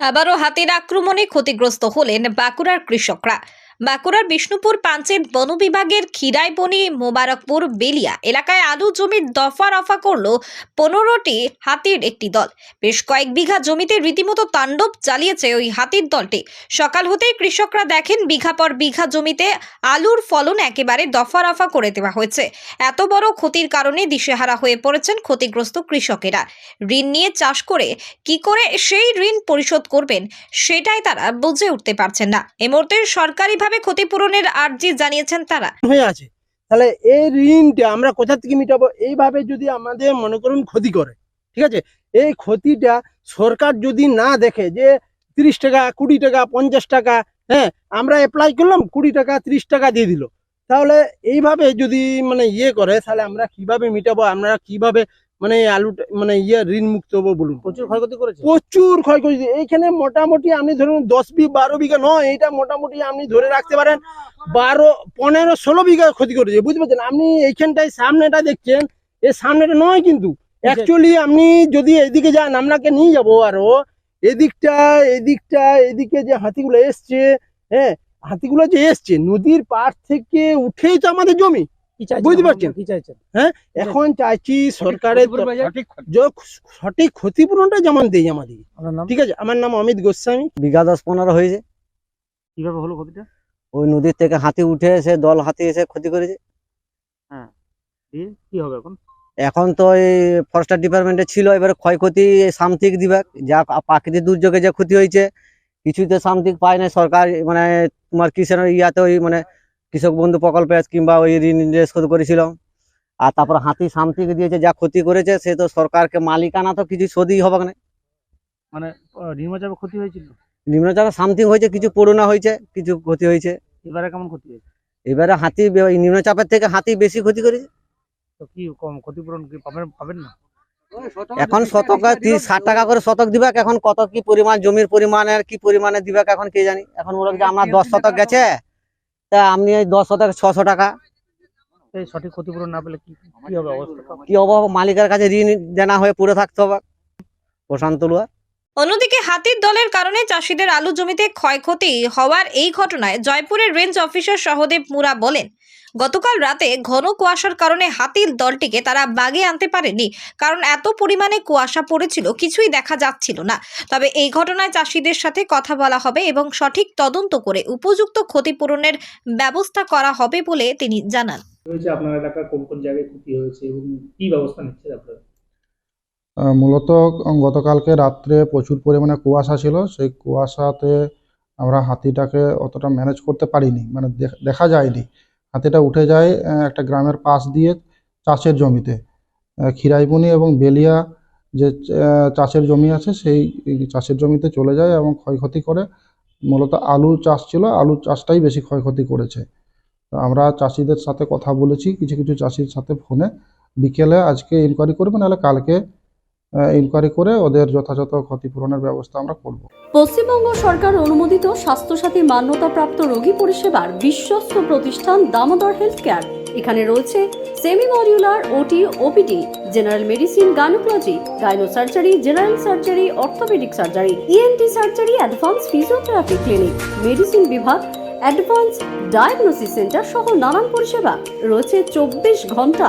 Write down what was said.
আবারও হাতির আক্রমণে ক্ষতিগ্রস্ত হলেন বাঁকুড়ার কৃষকরা। বাঁকুড়ার বিষ্ণুপুর পাঞ্চেত বন বিভাগের খিরাইবনি মোবারকপুর বেলিয়া এলাকায় আলু জমির দফা রফা করল পনেরোটি হাতির একটি দল। বেশ কয়েক বিঘা জমিতে রীতিমতো তাণ্ডব চালিয়েছে ওই হাতির দলটি। সকাল হতেই কৃষকরা দেখেন বিঘা পর বিঘা জমিতে আলুর ফলন একেবারে দফা রফা করে দেওয়া হয়েছে। এত বড় ক্ষতির কারণে দিশেহারা হয়ে পড়েছেন ক্ষতিগ্রস্ত কৃষকেরা। ঋণ নিয়ে চাষ করে কি করে সেই ঋণ পরিশোধ করবেন, সেটাই তারা বুঝে উঠতে পারছেন না। এ মুহূর্তে সরকারিভাবে ক্ষতিপূরণের আর্জি জানিয়েছেন তারা? হয়ে আছে। তাহলে এই ঋণটা আমরা কোথা থেকে মিটাবো? এইভাবে যদি আমাদের মনে করুন ক্ষতি করে, ঠিক আছে? এই ক্ষতিটা সরকার যদি না দেখে যে তিরিশ টাকা, কুড়ি টাকা, পঞ্চাশ টাকা হ্যাঁ আমরা অ্যাপ্লাই করলাম, কুড়ি টাকা, ত্রিশ টাকা দিয়ে দিল। তাহলে এইভাবে যদি মানে ইয়ে করে, তাহলে আমরা কীভাবে মিটাবো? আমরা কীভাবে মানে আলু মানে ইয়ে ঋণ মুক্ত হব বলুন। প্রচুর ক্ষয়ক্ষতি করেছে? প্রচুর ক্ষয়ক্ষতি। এইখানে মোটামুটি আপনি ধরুন দশ বিঘা বারো বিঘা নয় এটা মোটামুটি আপনি ধরে রাখতে পারেন বারো পনেরো ষোলো বিঘা ক্ষতি করেছে বুঝতে পারছেন? আপনি এইখানটায় সামনেটা দেখছেন এই সামনেটা নয় কিন্তু। অ্যাকচুয়ালি আপনি যদি এদিকে যান আপনাকে নিয়ে যাব আরও। এদিকটা এদিকটা এদিকে যে হাতিগুলো এসছে হ্যাঁ হাতিগুলো যে এসছে নদীর পার থেকে উঠেই তো আমাদের জমি। বুঝতে পারছেন? কি এখন চাইছি সরকারের সঠিক ক্ষতিপূরণটা যেমন আমাদের ঠিক আছে আমার নাম অমিত গোস্বামী। বিঘা দশ পনেরো হয়েছে। কীভাবে হলো ক্ষতিটা? ওই নদীর থেকে হাতি উঠে এসে দল হাতি এসে ক্ষতি করেছে। দিয়ে কি হবে এখন? এখন তো এই ফরেস্টার ডিপার্টমেন্টে ছিল এবারে ক্ষয়ক্ষতি সামথিক দিবে যা প্রাকৃতিক দুর্যোগে যে ক্ষতি হয়েছে কিছুতে সামথিক পায় না সরকার। মানে তোমার কিষাণ ইয়াতে ওই মানে কৃষক বন্ধু প্রকল্পে কিংবা ওই ঋণ শোধ করেছিল আর তারপর হাতি সামথিক দিয়েছে যা ক্ষতি করেছে সে তো সরকারকে মালিকানা তো কিছু শোধই হবে না। মানে নির্মাচাপে ক্ষতি হয়েছিল? নিম্নচাপে সামথিং হয়েছে কিছু পড়ুনা হয়েছে কিছু ক্ষতি হয়েছে। এবারে কেমন ক্ষতি হয়েছে? এবারে হাতি নিম্নচাপের থেকে হাতি বেশি ক্ষতি করেছে। তো কি কম ক্ষতিপূরণ কি পাবেন পাবেন না? এখন শতক তিরিশ ষাট টাকা করে শতক দিবে এখন কত কি পরিমাণ জমির পরিমাণের কি পরিমাণে দিবে এখন কে জানি। এখন আমার দশ শতক গেছে? তা আপনি ওই দশ শতক ছশো টাকা। এই সঠিক ক্ষতিপূরণ না পেলে কি কি হবে অবস্থা? কি অভাব মালিকের কাছে ঋণ দেনা হয়ে পড়ে থাকতে হবে। প্রশান্ত লুয়া অন্যদিকে হাতির দলের কারণে চাষিদের আলু জমিতে ক্ষয়ক্ষতি হওয়ার এই ঘটনায় জয়পুরের রেঞ্জ অফিসার সহদেব মুরা বলেন, গতকাল রাতে ঘন কুয়াশার কারণে হাতির দলটিকে তারা বাগে আনতে পারেনি, কারণ এত পরিমাণে কুয়াশা পড়েছিল, কিছুই দেখা যাচ্ছিল না। তবে এই ঘটনায় চাষিদের সাথে কথা বলা হবে এবং সঠিক তদন্ত করে উপযুক্ত ক্ষতিপূরণের ব্যবস্থা করা হবে বলে তিনি জানান। আপনার কোন কোন জায়গায় ক্ষতি হয়েছে এবং কি ব্যবস্থা আপনারা? মূলত গতকালকে রাত্রে প্রচুর পরিমাণে কুয়াশা ছিল। সেই কুয়াশাতে আমরা হাতিটাকে অতটা ম্যানেজ করতে পারিনি মানে দেখা যায়নি। হাতিটা উঠে যায় একটা গ্রামের পাশ দিয়ে চাষের জমিতে। খিরাইবনি এবং বেলিয়া যে চাষের জমি আছে, সেই চাষের জমিতে চলে যায় এবং ক্ষয়ক্ষতি করে। মূলত আলু চাষ ছিল, আলু চাষটাই বেশি ক্ষয়ক্ষতি করেছে। আমরা চাষিদের সাথে কথা বলেছি, কিছু কিছু চাষির সাথে ফোনে। বিকেলে আজকে ইনকোয়ারি করবে, নাহলে কালকে ইনকোয়ারি করে ওদের যথাযথ ক্ষতিপূরণের ব্যবস্থা আমরা করব। পশ্চিমবঙ্গ সরকার অনুমোদিত স্বাস্থ্যসাথী মান্যতাপ্রাপ্ত রোগী পরিষেবার বিশ্বস্ত প্রতিষ্ঠান দামোদর হেলথ কেয়ার এখানে রয়েছে semi modular OT, OPD, general medicine, gynaecology gynae surgery general surgery, orthopaedic surgery ENT surgery, advance physiotherapy clinic, medicine বিভাগ, অ্যাডভান্স ডায়াগনোসিস সেন্টার সহ নানান পরিষেবা। রয়েছে চব্বিশ ঘণ্টা